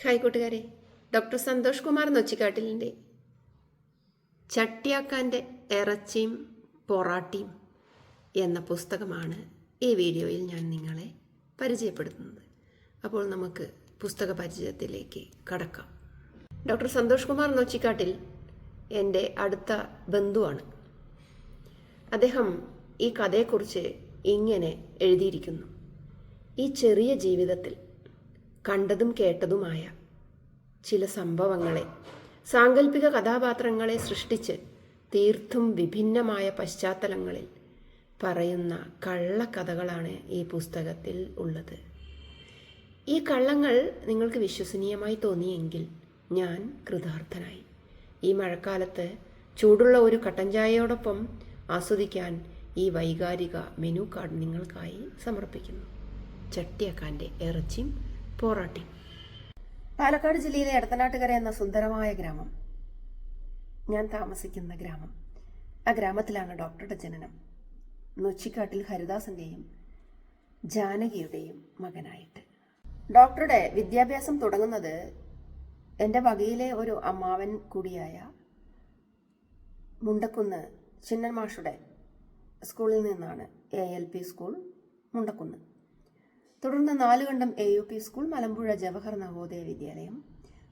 Hi കൂട്ടുകാരെ. Doctor Santhosh Kumar നൊച്ചിക്കാട്ടിലിന്റെ ചട്ടിയാക്കാന്റെ ഇറച്ചിയും പൊറാട്ടിയും എന്ന പുസ്തകമാണ് ഈ വീഡിയോയിൽ ഞാൻ നിങ്ങളെ പരിചയപ്പെടുത്തുന്നത്. അപ്പോൾ നമുക്ക് പുസ്തക പരിചയത്തിലേക്ക് കടക്കാം. ഡോക്ടർ സന്തോഷ് കുമാർ നൊച്ചിക്കാട്ടിൽ എന്റെ അടുത്ത ബന്ധുവാണ്. അദ്ദേഹം ഈ കഥയെക്കുറിച്ച് ഇങ്ങനെ എഴുതിയിരിക്കുന്നു. ഈ ചെറിയ ജീവിതത്തിൽ കണ്ടതും കേട്ടതുമായ ചില സംഭവങ്ങളെ സാങ്കല്പിക കഥാപാത്രങ്ങളെ സൃഷ്ടിച്ച് തീർത്തും വിഭിന്നമായ പശ്ചാത്തലങ്ങളിൽ പറയുന്ന കള്ളക്കഥകളാണ് ഈ പുസ്തകത്തിൽ ഉള്ളത്. ഈ കള്ളങ്ങൾ നിങ്ങൾക്ക് വിശ്വസനീയമായി തോന്നിയെങ്കിൽ ഞാൻ കൃതാർത്ഥനായി. ഈ മഴക്കാലത്ത് ചൂടുള്ള ഒരു കട്ടൻ ചായയോടൊപ്പം ആസ്വദിക്കാൻ ഈ വൈകാരിക മെനു കാർഡ് നിങ്ങൾക്കായി സമർപ്പിക്കുന്നു. ചട്ടിയക്കാന്റെ ഇറച്ചിയും പോറാട്ടിയും പാലക്കാട് ജില്ലയിലെ എടത്തനാട്ടുകര എന്ന സുന്ദരമായ ഗ്രാമം. ഞാൻ താമസിക്കുന്ന ഗ്രാമം. ആ ഗ്രാമത്തിലാണ് ഡോക്ടറുടെ ജനനം. നൊച്ചിക്കാട്ടിൽ ഹരിദാസന്റെയും ജാനകിയുടെയും മകനായിട്ട്. ഡോക്ടറുടെ വിദ്യാഭ്യാസം തുടങ്ങുന്നത് എന്റെ വകയിലെ ഒരു അമ്മാവൻ കൂടിയായ മുണ്ടക്കുന്ന് ചിന്നൻ മാഷുടെ സ്കൂളിൽ നിന്നാണ്. A L P school Mundakkunnu. തുടർന്ന് Nalukandam A U P school Malampuzha Jawahar Navodaya Vidyalayam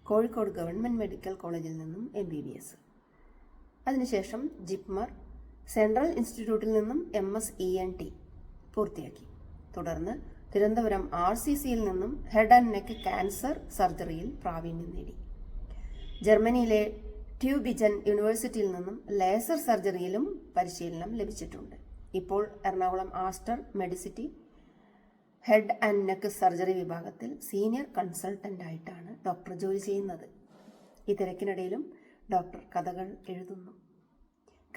Kozhikode government medical കോളേജിൽ നിന്നും എം ബി ബി എസ് അതിനുശേഷം ജിപ്മർ സെൻട്രൽ ഇൻസ്റ്റിറ്റ്യൂട്ടിൽ നിന്നും M S E N T പൂർത്തിയാക്കി. തുടർന്ന് തിരുവനന്തപുരം ആർ സി സിയിൽ നിന്നും ഹെഡ് ആൻഡ് നെക്ക് ക്യാൻസർ സർജറിയിൽ പ്രാവീണ്യം നേടി. ജർമ്മനിയിലെ ട്യൂബിജൻ യൂണിവേഴ്സിറ്റിയിൽ നിന്നും ലേസർ സർജറിയിലും പരിശീലനം ലഭിച്ചിട്ടുണ്ട്. ഇപ്പോൾ Ernakulam Aster Medicity head and neck surgery വിഭാഗത്തിൽ സീനിയർ കൺസൾട്ടന്റ് ആയിട്ടാണ് ഡോക്ടർ ജോലി ചെയ്യുന്നത്. ഈ തിരക്കിനിടയിലും ഡോക്ടർ കഥകൾ എഴുതുന്നു.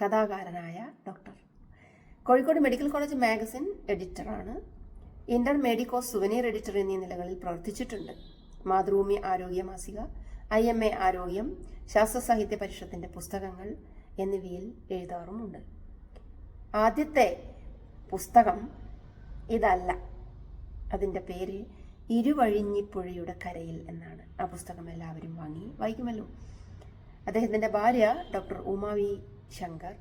കഥാകാരനായ doctor. Kozhikode medical college magazine എഡിറ്ററാണ്. Inter medico souvenir editor എന്നീ നിലകളിൽ പ്രവർത്തിച്ചിട്ടുണ്ട്. മാതൃഭൂമി ആരോഗ്യ മാസിക ഐ എം എ ആരോഗ്യം ശാസ്ത്ര സാഹിത്യ പരിഷത്തിന്റെ പുസ്തകങ്ങൾ എന്നിവയിൽ എഴുതാറുമുണ്ട്. ആദ്യത്തെ പുസ്തകം ഇതല്ല. അതിന്റെ പേര് ഇരുവഴിഞ്ഞിപ്പുഴയുടെ കരയിൽ എന്നാണ്. ആ പുസ്തകം എല്ലാവരും വാങ്ങി വായിക്കുമല്ലോ. അദ്ദേഹത്തിന്റെ ഭാര്യ ഡോക്ടർ ഉമാവി ശങ്കർ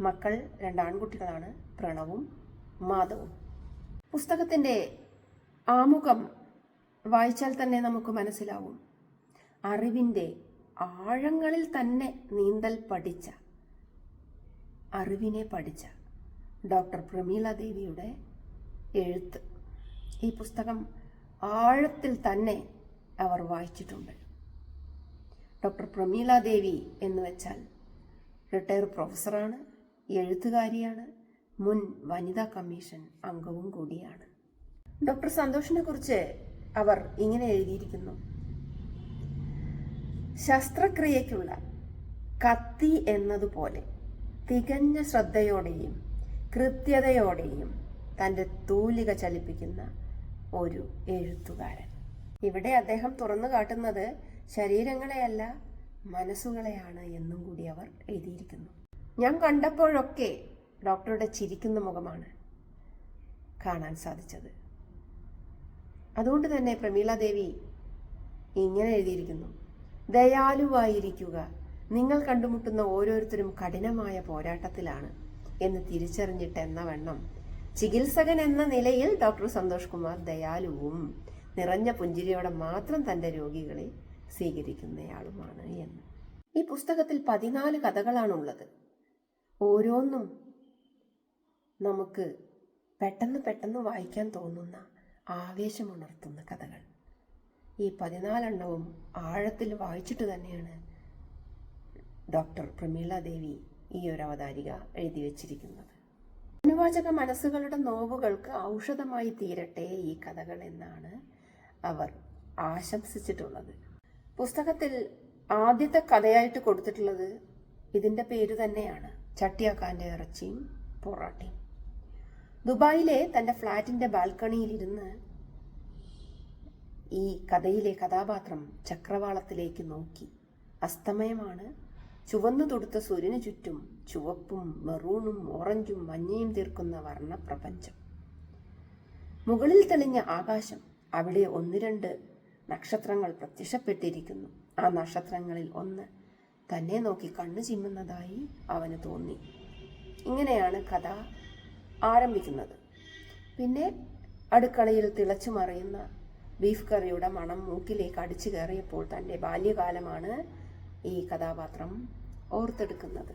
മക്കൾ രണ്ടാൺകുട്ടികളാണ് പ്രണവും മാധവും. പുസ്തകത്തിന്റെ ആമുഖം വായിച്ചാൽ തന്നെ നമുക്ക് മനസ്സിലാവും. അറിവിന്റെ ആഴങ്ങളിൽ തന്നെ നീന്തൽ പഠിച്ച അറിവിനെ പഠിച്ച ഡോക്ടർ പ്രമീള ദേവിയുടെ എഴുത്ത്. ഈ പുസ്തകം ആഴത്തിൽ തന്നെ അവർ വായിച്ചിട്ടുണ്ട്. ഡോക്ടർ പ്രമീല ദേവി എന്ന് വെച്ചാൽ റിട്ടയർ പ്രൊഫസറാണ് എഴുത്തുകാരിയാണ് മുൻ വനിതാ കമ്മീഷൻ അംഗവും കൂടിയാണ്. ഡോക്ടർ സന്തോഷിനെ കുറിച്ച് അവർ ഇങ്ങനെ എഴുതിയിരിക്കുന്നു. ശസ്ത്രക്രിയയ്ക്കുള്ള കത്തി എന്നതുപോലെ തികഞ്ഞ ശ്രദ്ധയോടെയും കൃത്യതയോടെയും തന്റെ തൂലിക ചലിപ്പിക്കുന്ന ഒരു എഴുത്തുകാരൻ. ഇവിടെ അദ്ദേഹം തുറന്നു കാട്ടുന്നത് ശരീരങ്ങളെയല്ല മനസ്സുകളെയാണ് എന്നും കൂടി അവർ എഴുതിയിരിക്കുന്നു. ഞാൻ കണ്ടപ്പോഴൊക്കെ ഡോക്ടറുടെ ചിരിക്കുന്ന മുഖമാണ് കാണാൻ സാധിച്ചത്. അതുകൊണ്ട് തന്നെ പ്രമീള ദേവി ഇങ്ങനെ എഴുതിയിരിക്കുന്നു. ദയാലുവായിരിക്കുക. നിങ്ങൾ കണ്ടുമുട്ടുന്ന ഓരോരുത്തരും കഠിനമായ പോരാട്ടത്തിലാണ് എന്ന് തിരിച്ചറിഞ്ഞിട്ട് എന്ന വണ്ണം ചികിത്സകൻ എന്ന നിലയിൽ ഡോക്ടർ സന്തോഷ് കുമാർ ദയാലുവും നിറഞ്ഞ പുഞ്ചിരിയോടെ മാത്രം തന്റെ രോഗികളെ സ്വീകരിക്കുന്നയാളുമാണ് എന്ന്. ഈ പുസ്തകത്തിൽ പതിനാല് കഥകളാണുള്ളത്. ഓരോന്നും നമുക്ക് പെട്ടെന്ന് പെട്ടെന്ന് വായിക്കാൻ തോന്നുന്ന ആവേശമുണർത്തുന്ന കഥകൾ. ഈ പതിനാലെണ്ണവും ആഴത്തിൽ വായിച്ചിട്ട് തന്നെയാണ് ഡോക്ടർ പ്രമീള ദേവി ഈ ഒരു അവതാരിക എഴുതി വച്ചിരിക്കുന്നത്. അനുവാചക മനസ്സുകളുടെ നോവുകൾക്ക് ഔഷധമായി തീരട്ടെ ഈ കഥകൾ എന്നാണ് അവർ ആശംസിച്ചിട്ടുള്ളത്. പുസ്തകത്തിൽ ആദ്യത്തെ കഥയായിട്ട് കൊടുത്തിട്ടുള്ളത് ഇതിന്റെ പേര് തന്നെയാണ് ചട്ടിയാക്കാന്റെ ഇറച്ചിയും പൊറാട്ടയും. ദുബായിലെ തന്റെ ഫ്ലാറ്റിന്റെ ബാൽക്കണിയിലിരുന്ന് ഈ കഥയിലെ കഥാപാത്രം ചക്രവാളത്തിലേക്ക് നോക്കി. അസ്തമയമാണ്. ചുവന്നു തൊടുത്ത സൂര്യന് ചുറ്റും ചുവപ്പും മെറൂണും ഓറഞ്ചും മഞ്ഞയും തീർക്കുന്ന വർണപ്രപഞ്ചം. മുകളിൽ തെളിഞ്ഞ ആകാശം അവിടെ ഒന്ന് രണ്ട് നക്ഷത്രങ്ങൾ പ്രത്യക്ഷപ്പെട്ടിരിക്കുന്നു. ആ നക്ഷത്രങ്ങളിൽ ഒന്ന് തന്നെ നോക്കി കണ്ണു ചിമ്മുന്നതായി അവന് തോന്നി. ഇങ്ങനെയാണ് കഥ ആരംഭിക്കുന്നത്. പിന്നെ അടുക്കളയിൽ തിളച്ചു മറിയുന്ന ബീഫ് കറിയുടെ മണം മൂക്കിലേക്ക് അടിച്ചു കയറിയപ്പോൾ തന്റെ ബാല്യകാലമാണ് ഈ കഥാപാത്രം ഓർത്തെടുക്കുന്നത്.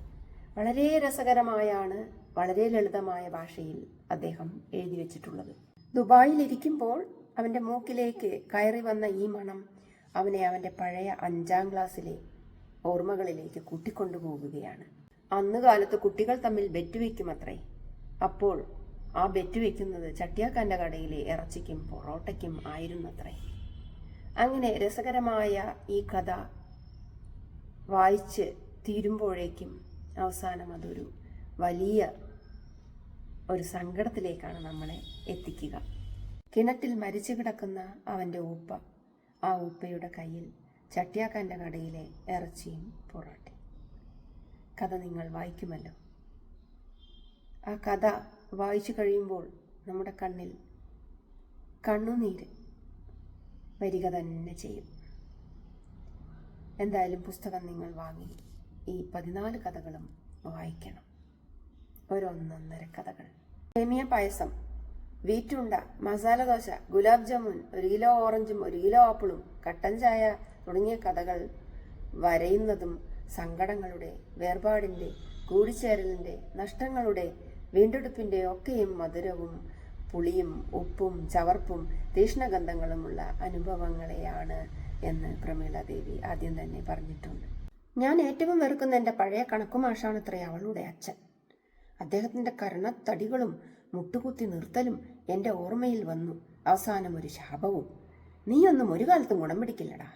വളരെ രസകരമായാണ് വളരെ ലളിതമായ ഭാഷയിൽ അദ്ദേഹം എഴുതി വച്ചിട്ടുള്ളത്. ദുബായിലിരിക്കുമ്പോൾ അവന്റെ മൂക്കിലേക്ക് കയറി വന്ന ഈ മണം അവനെ അവന്റെ പഴയ അഞ്ചാം ക്ലാസ്സിലെ ഓർമ്മകളിലേക്ക് കൂട്ടിക്കൊണ്ടുപോകുകയാണ് അന്ന് കാലത്ത് കുട്ടികൾ തമ്മിൽ ബെറ്റ് വയ്ക്കുമത്രേ അപ്പോൾ ആ ബെറ്റ് വയ്ക്കുന്നത് ചട്ടിയാക്കാന്റെ കടയിലെ ഇറച്ചിക്കും പൊറോട്ടയ്ക്കും ആയിരുന്നത്രേ. അങ്ങനെ രസകരമായ ഈ കഥ വായിച്ച് തീരുമ്പോഴേക്കും അവസാനം അതൊരു വലിയ ഒരു സങ്കടത്തിലേക്കാണ് നമ്മളെ എത്തിക്കുക. കിണറ്റിൽ മരിച്ചു കിടക്കുന്ന അവന്റെ ഉപ്പ ആ ഉപ്പയുടെ കയ്യിൽ ചട്ടിയാക്കാന്റെ കടയിലെ ഇറച്ചിയും പൊറോട്ടയും. കഥ നിങ്ങൾ വായിക്കുമല്ലോ. ആ കഥ വായിച്ചു കഴിയുമ്പോൾ നമ്മുടെ കണ്ണിൽ കണ്ണുനീര് വരിക തന്നെ ചെയ്യും. എന്തായാലും പുസ്തകം നിങ്ങൾ വാങ്ങി ഈ പതിനാല് കഥകളും വായിക്കണം. ഒരൊന്നൊന്നര കഥകൾ. സേമിയ പായസം വീറ്റുണ്ട മസാല ദോശ ഗുലാബ് ജാമുൻ ഒരു കിലോ ഓറഞ്ചും ഒരു കിലോ ആപ്പിളും കട്ടൻ ചായ തുടങ്ങിയ കഥകൾ വരയുന്നതും സങ്കടങ്ങളുടെ വേർപാടിന്റെ കൂടിച്ചേരലിന്റെ നഷ്ടങ്ങളുടെ വീണ്ടെടുപ്പിന്റെ ഒക്കെയും മധുരവും പുളിയും ഉപ്പും ചവർപ്പും തീഷ്ണഗന്ധങ്ങളുമുള്ള അനുഭവങ്ങളെയാണ് എന്ന് പ്രമീള ദേവി ആദ്യം തന്നെ പറഞ്ഞിട്ടുണ്ട്. ഞാൻ ഏറ്റവും വെറുക്കുന്ന എന്റെ പഴയ കണക്കുമാഷാണത്രേ അവളുടെ അച്ഛൻ. അദ്ദേഹത്തിന്റെ കരണത്തടികളും മുട്ടുകുത്തി നിർത്തലും എന്റെ ഓർമ്മയിൽ വന്നു. അവസാനം ഒരു ശാപവും. നീയൊന്നും ഒരു കാലത്തും ഗുണം പിടിക്കില്ലടാ.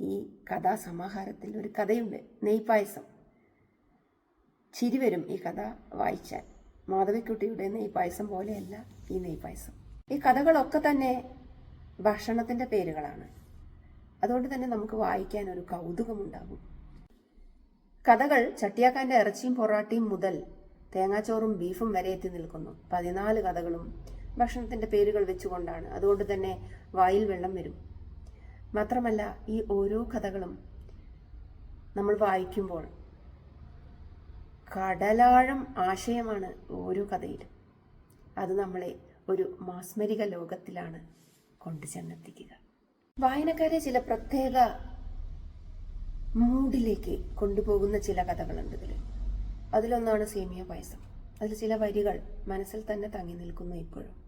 ഈ കഥാസമാഹാരത്തിൽ ഒരു കഥയുണ്ട്. നെയ്പായസം. ചിരി വരും ഈ കഥ വായിച്ചാൽ. മാധവിക്കുട്ടിയുടെ നെയ്പായസം പോലെയല്ല ഈ നെയ്പായസം. ഈ കഥകളൊക്കെ തന്നെ ഭക്ഷണത്തിന്റെ പേരുകളാണ്. അതുകൊണ്ട് തന്നെ നമുക്ക് വായിക്കാൻ ഒരു കൗതുകമുണ്ടാകും. കഥകൾ ചട്ടിയാക്കാന്റെ ഇറച്ചിയും പൊറാട്ടിയും മുതൽ തേങ്ങാച്ചോറും ബീഫും വരെ എത്തി നിൽക്കുന്നു. പതിനാല് കഥകളും ഭക്ഷണത്തിന്റെ പേരുകൾ വെച്ചുകൊണ്ടാണ്. അതുകൊണ്ട് തന്നെ വായിൽ വെള്ളം വരും. മാത്രമല്ല ഈ ഓരോ കഥകളും നമ്മൾ വായിക്കുമ്പോൾ കടലാഴം ആശയമാണ് ഓരോ കഥയിലും. അത് നമ്മളെ ഒരു മാസ്മരിക ലോകത്തിലാണ് കൊണ്ടു ചെന്നെത്തിക്കുക വായനക്കാരെ ചില പ്രത്യേക മൂഡിലേക്ക് കൊണ്ടുപോകുന്ന ചില കഥകളുണ്ട് ഇതിൽ അതിലൊന്നാണ് സേമിയ പായസം. അതിൽ ചില വരികൾ മനസ്സിൽ തന്നെ തങ്ങി നിൽക്കുന്നു ഇപ്പോഴും.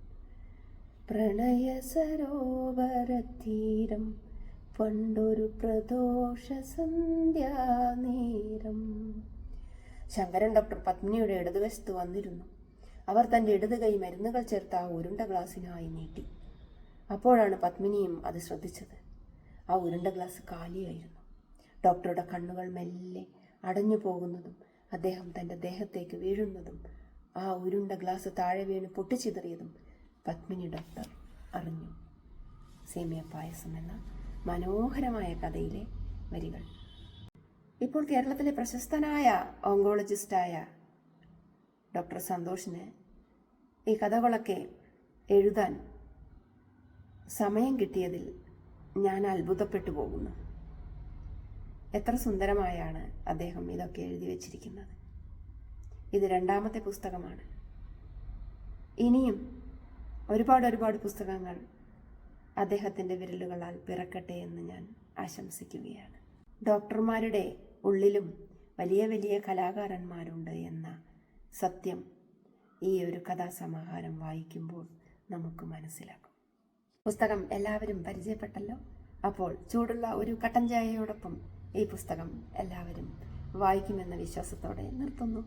പ്രണയ സരോവരതീരം പണ്ടൊരു പ്രദോഷ സന്ധ്യാനേരം ശങ്കരൻ ഡോക്ടർ പത്മിനിയുടെ ഇടതുവശത്ത് വന്നിരുന്നു. അവർ തന്റെ ഇടത് കൈ മരുന്നുകൾ ചേർത്ത ആ ഉരുണ്ട ഗ്ലാസ്സിനായി നീട്ടി. അപ്പോഴാണ് പത്മിനിയും അത് ശ്രദ്ധിച്ചത്. ആ ഉരുണ്ട ഗ്ലാസ് കാലിയായിരുന്നു. ഡോക്ടറുടെ കണ്ണുകൾ മെല്ലെ അടഞ്ഞു പോകുന്നതും അദ്ദേഹം തന്റെ ദേഹത്തേക്ക് വീഴുന്നതും ആ ഉരുണ്ട ഗ്ലാസ് താഴെ വീണ് പൊട്ടിച്ചിതറിയതും പത്മിനി ഡോക്ടർ അറിഞ്ഞു. സേമിയ പായസം എന്ന മനോഹരമായ കഥയിലെ വരികൾ. ഇപ്പോൾ കേരളത്തിലെ പ്രശസ്തനായ ഓങ്കോളജിസ്റ്റായ ഡോക്ടർ സന്തോഷിന് ഈ കഥകളൊക്കെ എഴുതാൻ സമയം കിട്ടിയതിൽ ഞാൻ അത്ഭുതപ്പെട്ടു പോകുന്നു. എത്ര സുന്ദരമായാണ് അദ്ദേഹം ഇതൊക്കെ എഴുതി വച്ചിരിക്കുന്നത്. ഇത് രണ്ടാമത്തെ പുസ്തകമാണ്. ഇനിയും ഒരുപാട് ഒരുപാട് പുസ്തകങ്ങൾ അദ്ദേഹത്തിന്റെ വിരലുകളാൽ പിറക്കട്ടെ എന്ന് ഞാൻ ആശംസിക്കുകയാണ്. ഡോക്ടർമാരുടെ ഉള്ളിലും വലിയ വലിയ കലാകാരന്മാരുണ്ട് എന്ന സത്യം ഈ ഒരു കഥാസമാഹാരം വായിക്കുമ്പോൾ നമുക്ക് മനസ്സിലാക്കും. പുസ്തകം എല്ലാവരും പരിചയപ്പെട്ടല്ലോ? അപ്പോൾ ചൂടുള്ള ഒരു കട്ടൻ ചായയോടൊപ്പം ഈ പുസ്തകം എല്ലാവരും വായിക്കുമെന്ന വിശ്വാസത്തോടെ നിർത്തുന്നു.